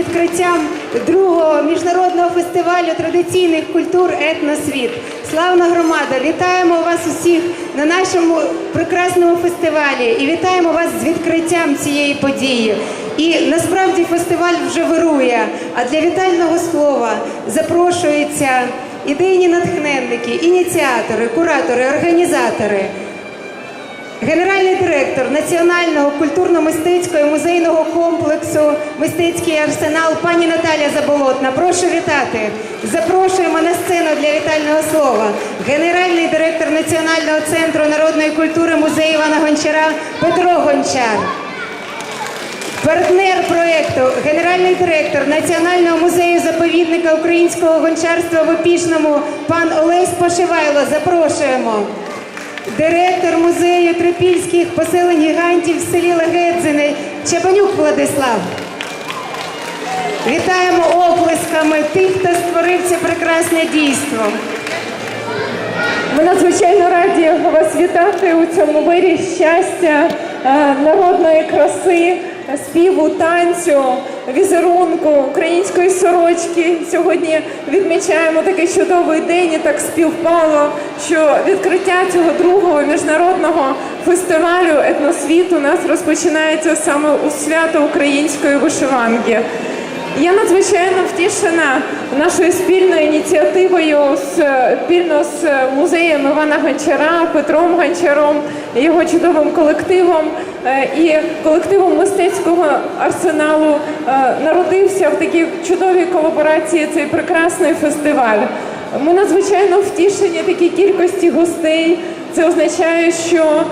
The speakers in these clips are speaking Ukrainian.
відкриттям другого міжнародного фестивалю традиційних культур Етносвіт. Славна громада! Вітаємо вас усіх на нашому прекрасному фестивалі і вітаємо вас з відкриттям цієї події. І насправді фестиваль вже вирує. А для вітального слова запрошуються ідейні натхненники, ініціатори, куратори, організатори. Генеральний директор Національного культурно-мистецького музейного комплексу Мистецький арсенал пані Наталя Заболотна. Прошу вітати. Запрошуємо на сцену для вітального слова. Генеральний директор Національного центру народної культури музею Івана Гончара Петро Гончар. Партнер проекту, генеральний директор Національного музею заповідника українського гончарства в Опішному пан Олесь Пошивайло. Запрошуємо. Директор музею трипільських поселень гігантів в селі Легедзине Чепанюк Владислав. Вітаємо оплесками тих, хто створив це прекрасне дійство. Ми надзвичайно раді вас вітати у цьому мирі щастя, е, народної краси, співу, танцю, візерунку, української сорочки. Сьогодні відмічаємо такий чудовий день і так співпало, що відкриття цього другого міжнародного фестивалю етносвіт у нас розпочинається саме у свято української вишиванки. Я надзвичайно втішена нашою спільною ініціативою спільно з музеєм Івана Гончара, Петром Гончаром, його чудовим колективом і колективом мистецького арсеналу е, народився в такій чудовій колаборації цей прекрасний фестиваль. Ми надзвичайно втішені такій кількості гостей. Це означає, що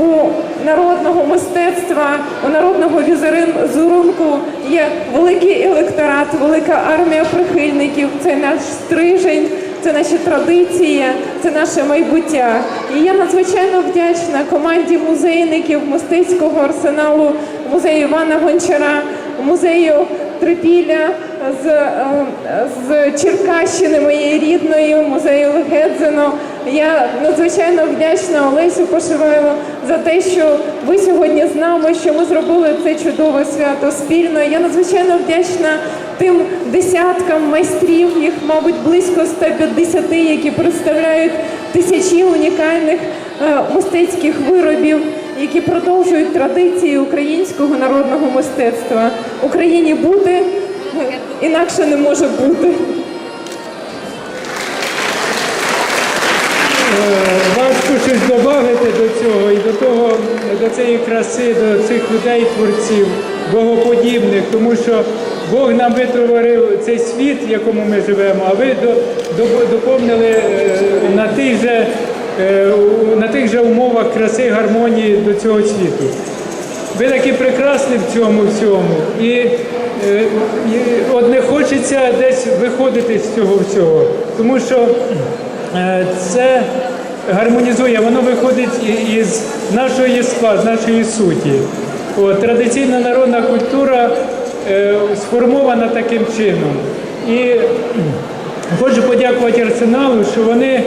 у народного мистецтва, у народного візерунку є великий електорат, велика армія прихильників. Це наш стрижень, це наші традиції, це наше майбуття. І я надзвичайно вдячна команді музейників мистецького арсеналу музею Івана Гончара, музею Трипілля з, е, з Черкащини, моєї рідної, музею Легедзино. Я надзвичайно вдячна Олесю Пошивайло за те, що ви сьогодні з нами, що ми зробили це чудове свято спільно. Я надзвичайно вдячна тим десяткам майстрів, їх, мабуть, близько 150, які представляють тисячі унікальних е, мистецьких виробів, які продовжують традиції українського народного мистецтва. Україні бути інакше не може бути. Нашу щось додати до цього і до того, до цієї краси, до цих людей, творців, богоподібних, тому що Бог нам витворив цей світ, в якому ми живемо, а ви до- до- доповнили е, на тих же, е, на тих же умовах краси, гармонії до цього світу. Ви такі прекрасні в цьому всьому. І, е, і от не хочеться десь виходити з цього всього. Тому що це гармонізує, воно виходить із нашого єства, з нашої суті. От, традиційна народна культура е, сформована таким чином. І хочу подякувати Арсеналу, що вони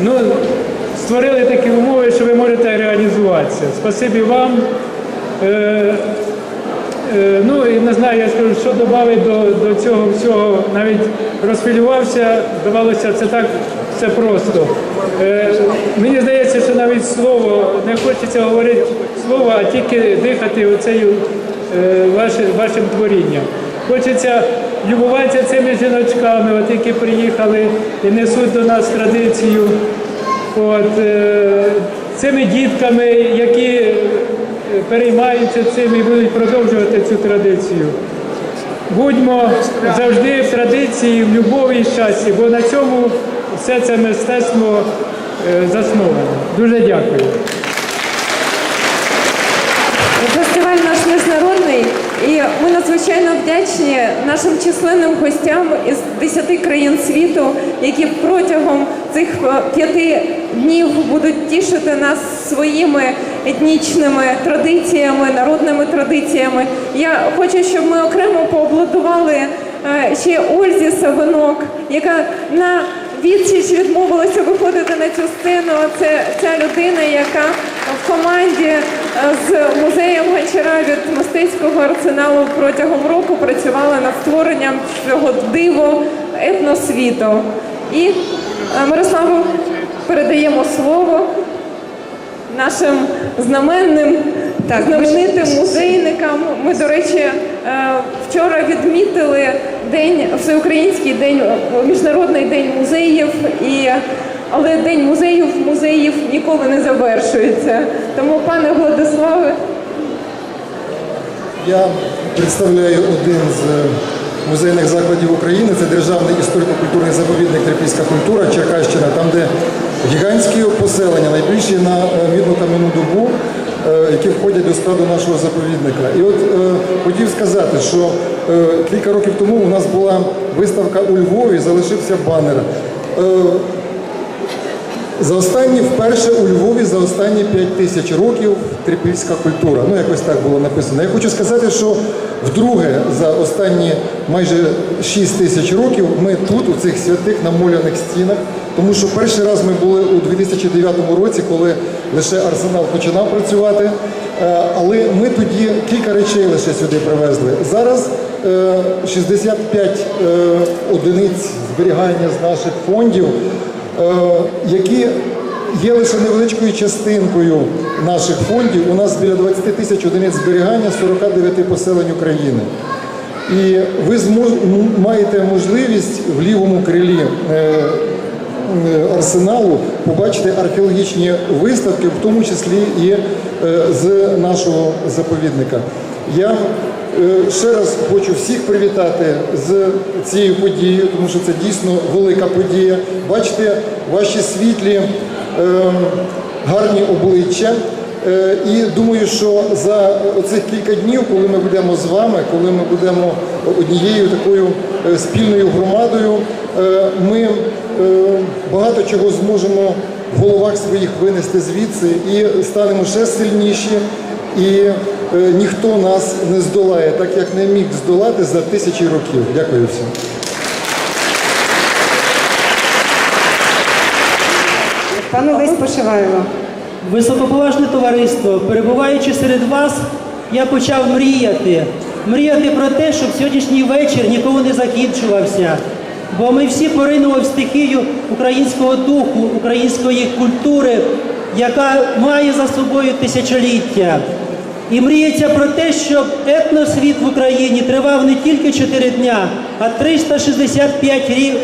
ну, створили такі умови, що ви можете реалізуватися. Спасибі вам. Е, е, ну і не знаю, я скажу, що додати до, до цього всього. Навіть розхвилювався, здавалося, це так все просто. Е, мені здається, що навіть слово не хочеться говорити слово, а тільки дихати оцею е, ваше, вашим творінням. Хочеться любуватися цими жіночками, от які приїхали і несуть до нас традицію. От, е, цими дітками, які переймаються цим і будуть продовжувати цю традицію. Будьмо завжди в традиції, в любові і щасті, бо на цьому все це мистецтво е, засноване. Дуже дякую. Фестиваль наш міжнародний, і ми надзвичайно вдячні нашим численним гостям із 10 країн світу, які протягом цих е, п'яти днів будуть тішити нас своїми етнічними традиціями, народними традиціями. Я хочу, щоб ми окремо поаплодували е, ще Ользі Савинок, яка на відсіч відмовилася виходити на цю сцену. Це ця людина, яка в команді е, з музеєм Гончара від мистецького арсеналу протягом року працювала над створенням цього диво етносвіту. І е, Мирославу передаємо слово нашим знаменним Так, знаменитим музейникам. Ми, до речі, вчора відмітили день всеукраїнський день, е, міжнародний день музеїв і. Але день музеїв музеїв ніколи не завершується. Тому, пане Владиславе, Я представляю один з музейних закладів України. Це державний історико-культурний заповідник Трипільська культура Черкащина, там, де гігантські поселення, найбільші на е, мідну кам'яну добу, е, які входять до складу нашого заповідника. І от е, хотів сказати, що кілька років тому у нас була виставка у Львові, залишився банер. За останні, вперше у Львові за останні 5 тисяч років трипільська культура. Ну, якось так було написано. Я хочу сказати, що вдруге за останні майже 6 тисяч років ми тут, у цих святих намоляних стінах, тому що перший раз ми були у 2009 році, коли лише арсенал починав працювати. Е, Але ми тоді кілька речей лише сюди привезли. Зараз е, 65 е, одиниць зберігання з наших фондів е, які є лише невеличкою частинкою наших фондів. У нас біля 20 тисяч одиниць зберігання 49 поселень України. І ви змож- маєте можливість в лівому крилі е, е, арсеналу побачити археологічні виставки, в тому числі і е, з нашого заповідника. Я ще раз хочу всіх привітати з цією подією, тому що це дійсно велика подія. Бачите ваші світлі, гарні обличчя. Е, І думаю, що за оцих кілька днів, коли ми будемо з вами, коли ми будемо однією такою е, спільною громадою, е, ми багато чого зможемо в головах своїх винести звідси і станемо ще сильніші. І ніхто нас не здолає, так як не міг здолати за тисячі років. Дякую всім. Пан Олесь Пошивайло. Високоповажне товариство, перебуваючи серед вас, я почав мріяти. Мріяти про те, щоб сьогоднішній вечір ніколи не закінчувався. Бо ми всі поринули в стихію українського духу, української культури, яка має за собою тисячоліття. І мріється про те, щоб етносвіт в Україні тривав не тільки 4 дня, а 365 рі-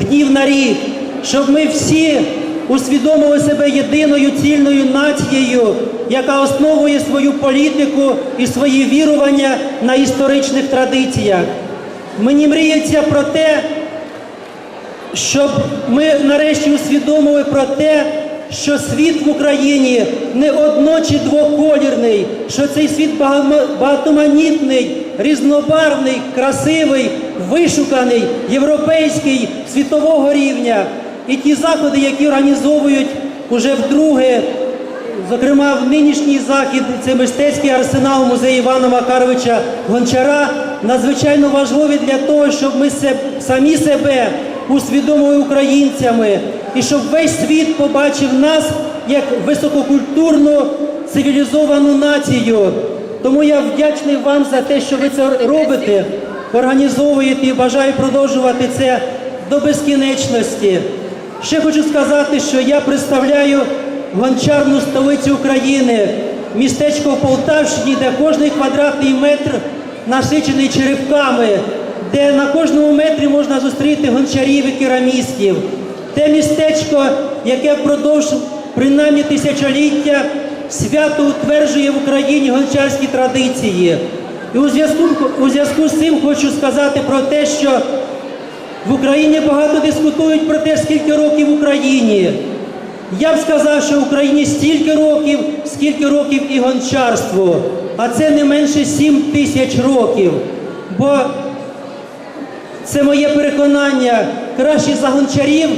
днів на рік, щоб ми всі усвідомили себе єдиною цільною нацією, яка основує свою політику і свої вірування на історичних традиціях. Мені мріється про те, щоб ми нарешті усвідомили про те, що світ в Україні не одно чи двоколірний, що цей світ багатоманітний, різнобарвний, красивий, вишуканий, європейський, світового рівня. І ті заходи, які організовують уже вдруге, зокрема в нинішній захід, це мистецький арсенал музею Івана Макаровича Гончара, надзвичайно важливі для того, щоб ми самі себе усвідомили українцями, і щоб весь світ побачив нас як висококультурну цивілізовану націю. Тому я вдячний вам за те, що ви це робите, організовуєте і бажаю продовжувати це до безкінечності. Ще хочу сказати, що я представляю гончарну столицю України, містечко в Полтавщині, де кожний квадратний метр насичений черепками, де на кожному метрі можна зустріти гончарів і керамістів. Те містечко, яке впродовж принаймні тисячоліття свято утверджує в Україні гончарські традиції. І у зв'язку, у зв'язку з цим хочу сказати про те, що в Україні багато дискутують про те, скільки років Україні. Я б сказав, що Україні стільки років, скільки років і гончарство, а це не менше 7 тисяч років. Бо це моє переконання, краще за гончарів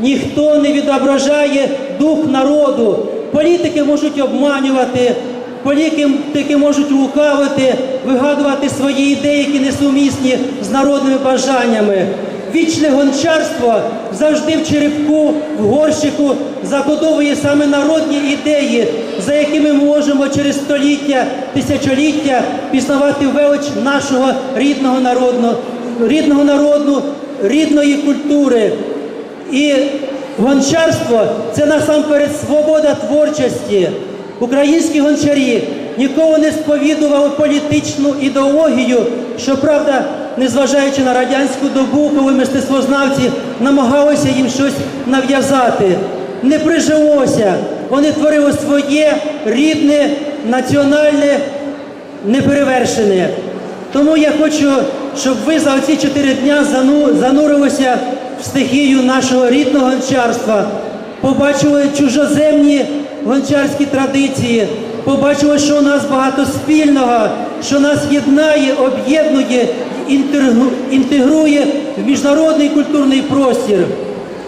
ніхто не відображає дух народу. Політики можуть обманювати, політики можуть лукавити, вигадувати свої ідеї, які несумісні з народними бажаннями. Вічне гончарство завжди в черепку, в горщику закодовує саме народні ідеї, за якими ми можемо через століття, тисячоліття пізнавати велич нашого рідного народу, рідного народу, рідної культури. І гончарство це насамперед свобода творчості. Українські гончарі ніколи не сповідували політичну ідеологію, щоправда, незважаючи на радянську добу, коли мистецтвознавці намагалися їм щось нав'язати. Не прижилося. Вони творили своє рідне, національне, неперевершене. Тому я хочу, щоб ви за ці чотири дня занурилися в стихію нашого рідного гончарства, побачили чужоземні гончарські традиції, побачили, що у нас багато спільного, що нас єднає, об'єднує, інтегрує в міжнародний культурний простір.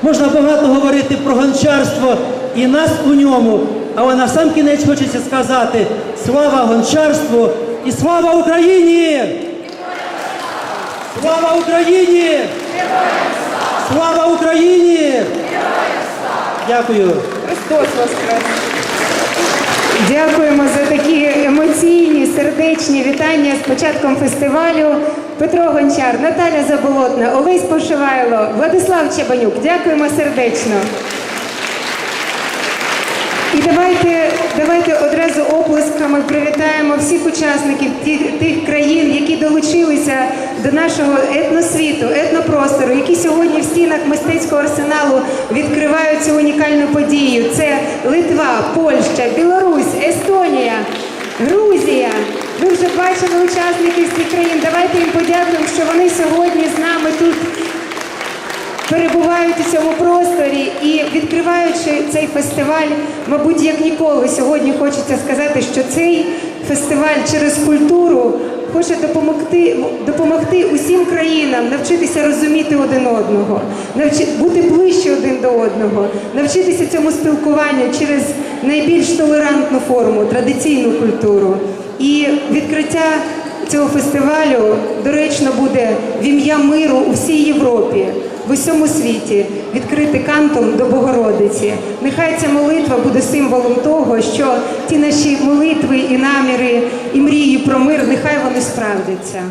Можна багато говорити про гончарство і нас у ньому, але на сам кінець хочеться сказати слава гончарству і слава Україні! Слава Україні! Слава Україні! Дякую. Христос Воскрес! Дякуємо за такі емоційні, сердечні вітання з початком фестивалю. Петро Гончар, Наталя Заболотна, Олесь Пошивайло, Владислав Чебанюк. Дякуємо сердечно. І давайте, давайте одразу оплесками привітаємо всіх учасників тих, тих країн, які долучилися до нашого етносвіту, етнопростору, які сьогодні в стінах мистецького арсеналу відкривають цю унікальну подію. Це Литва, Польща, Білорусь, Естонія, Грузія. Ви вже бачили учасників цих країн. Давайте їм подякуємо, що вони сьогодні з нами тут перебувають у цьому просторі і відкриваючи цей фестиваль, мабуть, як ніколи, сьогодні хочеться сказати, що цей фестиваль через культуру хоче допомогти, допомогти усім країнам навчитися розуміти один одного, навчи, бути ближче один до одного, навчитися цьому спілкуванню через найбільш толерантну форму, традиційну культуру. І відкриття цього фестивалю доречно буде в ім'я миру у всій Європі, в усьому світі, відкрити кантом до Богородиці. Нехай ця молитва буде символом того, що ті наші молитви і наміри, і мрії про мир, нехай вони справдяться.